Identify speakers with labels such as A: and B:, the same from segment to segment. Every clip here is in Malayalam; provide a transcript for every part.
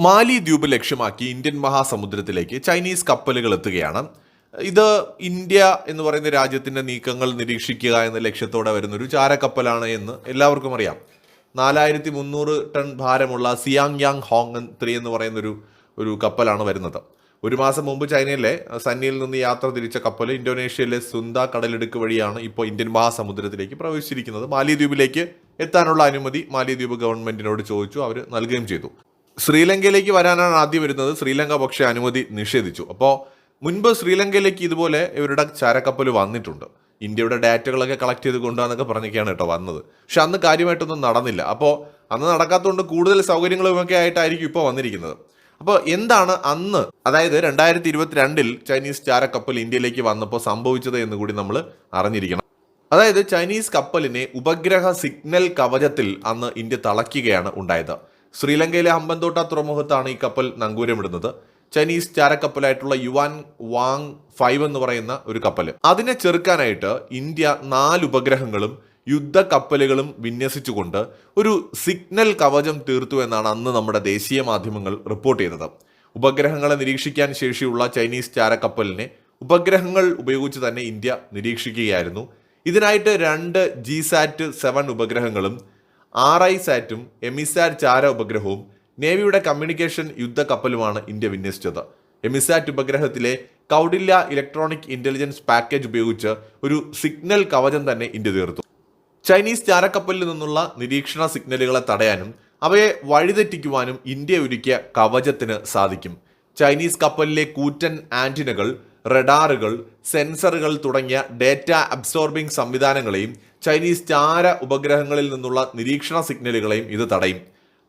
A: മാലി ദ്വീപ് ലക്ഷ്യമാക്കി ഇന്ത്യൻ മഹാസമുദ്രത്തിലേക്ക് ചൈനീസ് കപ്പലുകൾ എത്തുകയാണ്. ഇത് ഇന്ത്യ എന്ന് പറയുന്ന രാജ്യത്തിന്റെ നീക്കങ്ങൾ നിരീക്ഷിക്കുക എന്ന ലക്ഷ്യത്തോടെ വരുന്ന ഒരു ചാരക്കപ്പലാണ് എന്ന് എല്ലാവർക്കും അറിയാം. നാലായിരത്തി മുന്നൂറ് ടൺ ഭാരമുള്ള സിയാങ് യാങ് ഹോങ് ത്രീ എന്ന് പറയുന്നൊരു ഒരു കപ്പലാണ് വരുന്നത്. ഒരു മാസം മുമ്പ് ചൈനയിലെ സന്നിയിൽ നിന്ന് യാത്ര തിരിച്ച കപ്പൽ ഇന്തോനേഷ്യയിലെ സുന്ദ കടലിടുക്ക് വഴിയാണ് ഇപ്പോൾ ഇന്ത്യൻ മഹാസമുദ്രത്തിലേക്ക് പ്രവേശിച്ചിരിക്കുന്നത്. മാലിദ്വീപിലേക്ക് എത്താനുള്ള അനുമതി മാലിദ്വീപ് ഗവൺമെന്റിനോട് ചോദിച്ചു അവർ നൽകുകയും ചെയ്തു. ശ്രീലങ്കയിലേക്ക് വരാനാണ് ആദ്യം വരുന്നത്. ശ്രീലങ്ക പക്ഷേ അനുമതി നിഷേധിച്ചു. അപ്പോൾ മുൻപ് ശ്രീലങ്കയിലേക്ക് ഇതുപോലെ ഇവരുടെ ചരക്കപ്പൽ വന്നിട്ടുണ്ട്. ഇന്ത്യയുടെ ഡാറ്റകളൊക്കെ കളക്ട് ചെയ്ത് കൊണ്ടുവന്നൊക്കെ പറഞ്ഞൊക്കെയാണ് കേട്ടോ വന്നത്. പക്ഷെ അന്ന് കാര്യമായിട്ടൊന്നും നടന്നില്ല. അപ്പോൾ അന്ന് നടക്കാത്തതുകൊണ്ട് കൂടുതൽ സൗകര്യങ്ങളും ഒക്കെ ആയിട്ടായിരിക്കും ഇപ്പോൾ വന്നിരിക്കുന്നത്. അപ്പോൾ എന്താണ് അന്ന് അതായത് രണ്ടായിരത്തി ഇരുപത്തിരണ്ടിൽ ചൈനീസ് ചാരക്കപ്പൽ ഇന്ത്യയിലേക്ക് വന്നപ്പോൾ സംഭവിച്ചത് എന്ന് കൂടി നമ്മൾ അറിഞ്ഞിരിക്കണം. അതായത് ചൈനീസ് കപ്പലിനെ ഉപഗ്രഹ സിഗ്നൽ കവചത്തിൽ അന്ന് ഇന്ത്യ തളയ്ക്കുകയാണ് ഉണ്ടായത്. ശ്രീലങ്കയിലെ ഹമ്പന്തോട്ട തുറമുഖത്താണ് ഈ കപ്പൽ നങ്കൂരമിടുന്നത്. ചൈനീസ് ചാരക്കപ്പലായിട്ടുള്ള യുവാൻ വാങ് ഫൈവ് എന്ന് പറയുന്ന ഒരു കപ്പൽ അതിനെ ചെറുക്കാനായിട്ട് ഇന്ത്യ നാല് ഉപഗ്രഹങ്ങളും യുദ്ധ കപ്പലുകളും വിന്യസിച്ചുകൊണ്ട് ഒരു സിഗ്നൽ കവചം തീർത്തു എന്നാണ് അന്ന് നമ്മുടെ ദേശീയ മാധ്യമങ്ങൾ റിപ്പോർട്ട് ചെയ്തത്. ഉപഗ്രഹങ്ങളെ നിരീക്ഷിക്കാൻ ശേഷിയുള്ള ചൈനീസ് ചാരക്കപ്പലിനെ ഉപഗ്രഹങ്ങൾ ഉപയോഗിച്ച് തന്നെ ഇന്ത്യ നിരീക്ഷിക്കുകയായിരുന്നു. ഇതിനായിട്ട് രണ്ട് ജി സാറ്റ് സെവൻ ഉപഗ്രഹങ്ങളും ആർ ഐ സാറ്റും എമിസാറ്റ് ചാര ഉപഗ്രഹവും നേവിയുടെ കമ്മ്യൂണിക്കേഷൻ യുദ്ധ കപ്പലുമാണ് ഇന്ത്യ വിന്യസിച്ചത്. എമിസാറ്റ് ഉപഗ്രഹത്തിലെ കൗഡില്യ ഇലക്ട്രോണിക് ഇന്റലിജൻസ് പാക്കേജ് ഉപയോഗിച്ച് ഒരു സിഗ്നൽ കവചം തന്നെ ഇന്ത്യ തീർത്തു. ചൈനീസ് ചാരക്കപ്പലിൽ നിന്നുള്ള നിരീക്ഷണ സിഗ്നലുകളെ തടയാനും അവയെ വഴിതെറ്റിക്കുവാനും ഇന്ത്യ ഒരുക്കിയ കവചത്തിന് സാധിക്കും. ചൈനീസ് കപ്പലിലെ കൂറ്റൻ ആന്റിനകൾ റഡാറുകൾ സെൻസറുകൾ തുടങ്ങിയ ഡേറ്റ അബ്സോർബിംഗ് സംവിധാനങ്ങളെയും ചൈനീസ് ചാര ഉപഗ്രഹങ്ങളിൽ നിന്നുള്ള നിരീക്ഷണ സിഗ്നലുകളെയും ഇത് തടയും.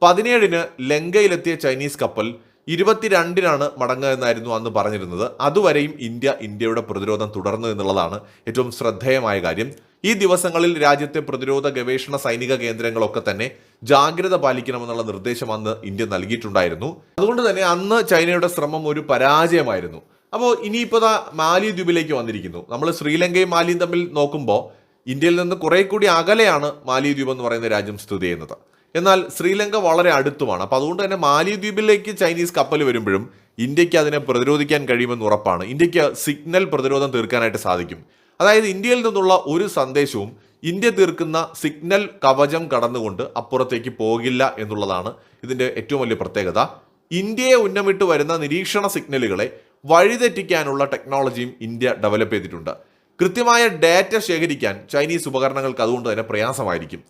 A: പതിനേഴിന് ലങ്കയിലെത്തിയ ചൈനീസ് കപ്പൽ ഇരുപത്തിരണ്ടിനാണ് മടങ്ങുക എന്നായിരുന്നു അന്ന് പറഞ്ഞിരുന്നത്. അതുവരെയും ഇന്ത്യ ഇന്ത്യയുടെ പ്രതിരോധം തുടർന്നു എന്നുള്ളതാണ് ഏറ്റവും ശ്രദ്ധേയമായ കാര്യം. ഈ ദിവസങ്ങളിൽ രാജ്യത്തെ പ്രതിരോധ ഗവേഷണ സൈനിക കേന്ദ്രങ്ങളൊക്കെ തന്നെ ജാഗ്രത പാലിക്കണമെന്നുള്ള നിർദ്ദേശം അന്ന് ഇന്ത്യ നൽകിയിട്ടുണ്ടായിരുന്നു. അതുകൊണ്ട് തന്നെ അന്ന് ചൈനയുടെ ശ്രമം ഒരു പരാജയമായിരുന്നു. അപ്പോൾ ഇനിയിപ്പോൾ മാലി ദ്വീപിലേക്ക് വന്നിരിക്കുന്നു. നമ്മൾ ശ്രീലങ്കയും മാലിയും തമ്മിൽ നോക്കുമ്പോൾ ഇന്ത്യയിൽ നിന്ന് കുറെ കൂടി അകലെയാണ് മാലിദ്വീപ് എന്ന് പറയുന്ന രാജ്യം സ്ഥിതി ചെയ്യുന്നത്. എന്നാൽ ശ്രീലങ്ക വളരെ അടുത്തുമാണ്. അപ്പോൾ അതുകൊണ്ട് തന്നെ മാലിദ്വീപിലേക്ക് ചൈനീസ് കപ്പൽ വരുമ്പോഴും ഇന്ത്യയ്ക്ക് അതിനെ പ്രതിരോധിക്കാൻ കഴിയുമെന്ന് ഉറപ്പാണ്. ഇന്ത്യയ്ക്ക് സിഗ്നൽ പ്രതിരോധം തീർക്കാനായിട്ട് സാധിക്കും. അതായത് ഇന്ത്യയിൽ നിന്നുള്ള ഒരു സന്ദേശവും ഇന്ത്യ തീർക്കുന്ന സിഗ്നൽ കവചം കടന്നുകൊണ്ട് അപ്പുറത്തേക്ക് പോകില്ല എന്നുള്ളതാണ് ഇതിന്റെ ഏറ്റവും വലിയ പ്രത്യേകത. ഇന്ത്യയെ ഉന്നമിട്ട് വരുന്ന നിരീക്ഷണ സിഗ്നലുകളെ വഴിതെറ്റിക്കാനുള്ള ടെക്നോളജിയും ഇന്ത്യ ഡെവലപ്പ് ചെയ്തിട്ടുണ്ട്. കൃത്യമായ ഡാറ്റ ശേഖരിക്കാൻ ചൈനീസ് ഉപകരണങ്ങൾക്ക് അതുകൊണ്ട് തന്നെ പ്രയാസമായിരിക്കും.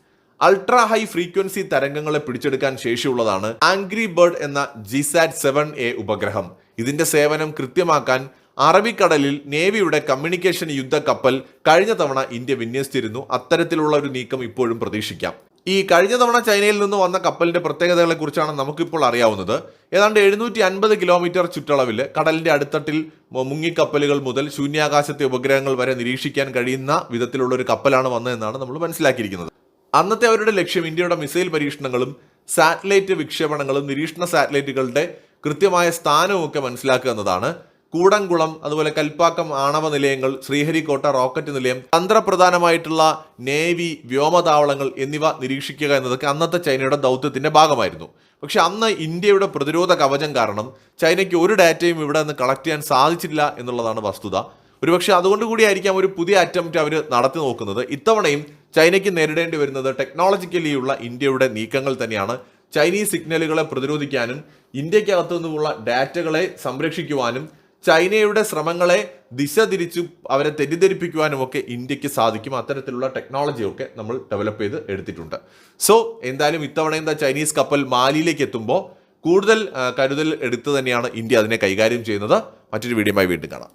A: അൾട്രാ ഹൈ ഫ്രീക്വൻസി തരംഗങ്ങളെ പിടിച്ചെടുക്കാൻ ശേഷിയുള്ളതാണ് ആംഗ്രി ബേർഡ് എന്ന ജിസാറ്റ് സെവൻ എ ഉപഗ്രഹം. ഇതിന്റെ സേവനം കൃത്യമാക്കാൻ അറബിക്കടലിൽ നേവിയുടെ കമ്മ്യൂണിക്കേഷൻ യുദ്ധ കപ്പൽ കഴിഞ്ഞ തവണ ഇന്ത്യ വിന്യസിച്ചിരുന്നു. അത്തരത്തിലുള്ള ഒരു നീക്കം ഇപ്പോഴും പ്രതീക്ഷിക്കാം. ഈ കഴിഞ്ഞ തവണ ചൈനയിൽ നിന്ന് വന്ന കപ്പലിന്റെ പ്രത്യേകതകളെ കുറിച്ചാണ് നമുക്കിപ്പോൾ അറിയാവുന്നത്. ഏതാണ്ട് എഴുന്നൂറ്റി അൻപത് കിലോമീറ്റർ ചുറ്റളവിൽ കടലിന്റെ അടിത്തട്ടിൽ മുങ്ങിക്കപ്പലുകൾ മുതൽ ശൂന്യാകാശത്തെ ഉപഗ്രഹങ്ങൾ വരെ നിരീക്ഷിക്കാൻ കഴിയുന്ന വിധത്തിലുള്ള ഒരു കപ്പലാണ് വന്നതെന്നാണ് നമ്മൾ മനസ്സിലാക്കിയിരിക്കുന്നത്. അന്നത്തെ അവരുടെ ലക്ഷ്യം ഇന്ത്യയുടെ മിസൈൽ പരീക്ഷണങ്ങളും സാറ്റലൈറ്റ് വിക്ഷേപണങ്ങളും നിരീക്ഷണ സാറ്റലൈറ്റുകളുടെ കൃത്യമായ സ്ഥാനവും ഒക്കെ മനസ്സിലാക്കുക എന്നതാണ്. കൂടംകുളം അതുപോലെ കൽപ്പാക്കം ആണവ നിലയങ്ങൾ ശ്രീഹരിക്കോട്ട റോക്കറ്റ് നിലയം തന്ത്രപ്രധാനമായിട്ടുള്ള നേവി വ്യോമതാവളങ്ങൾ എന്നിവ നിരീക്ഷിക്കുക എന്നതൊക്കെ അന്നത്തെ ചൈനയുടെ ദൗത്യത്തിന്റെ ഭാഗമായിരുന്നു. പക്ഷെ അന്ന് ഇന്ത്യയുടെ പ്രതിരോധ കവചം കാരണം ചൈനയ്ക്ക് ഒരു ഡാറ്റയും ഇവിടെ നിന്ന് കളക്ട് ചെയ്യാൻ സാധിച്ചില്ല എന്നുള്ളതാണ് വസ്തുത. ഒരുപക്ഷെ അതുകൊണ്ട് കൂടിയായിരിക്കാം ഒരു പുതിയ അറ്റംപ്റ്റ് അവർ നടത്തി നോക്കുന്നത്. ഇത്തവണയും ചൈനയ്ക്ക് നേരിടേണ്ടി വരുന്നത് ടെക്നോളജിക്കലി ഉള്ള ഇന്ത്യയുടെ നീക്കങ്ങൾ തന്നെയാണ്. ചൈനീസ് സിഗ്നലുകളെ പ്രതിരോധിക്കാനും ഇന്ത്യക്കകത്തു നിന്നുമുള്ള ഡാറ്റകളെ സംരക്ഷിക്കുവാനും ചൈനയുടെ ശ്രമങ്ങളെ ദിശ തിരിച്ചും അവരെ തെറ്റിദ്ധരിപ്പിക്കുവാനും ഒക്കെ ഇന്ത്യയ്ക്ക് സാധിക്കും. അത്തരത്തിലുള്ള ടെക്നോളജിയൊക്കെ നമ്മൾ ഡെവലപ്പ് ചെയ്ത് എടുത്തിട്ടുണ്ട്. സോ എന്തായാലും ഇത്തവണ എന്താ ചൈനീസ് കപ്പൽ മാലിയിലേക്ക് എത്തുമ്പോൾ കൂടുതൽ കരുതൽ എടുത്തു തന്നെയാണ് ഇന്ത്യ അതിനെ കൈകാര്യം ചെയ്യുന്നത്. മറ്റൊരു വീഡിയോയുമായി വീണ്ടും കാണാം.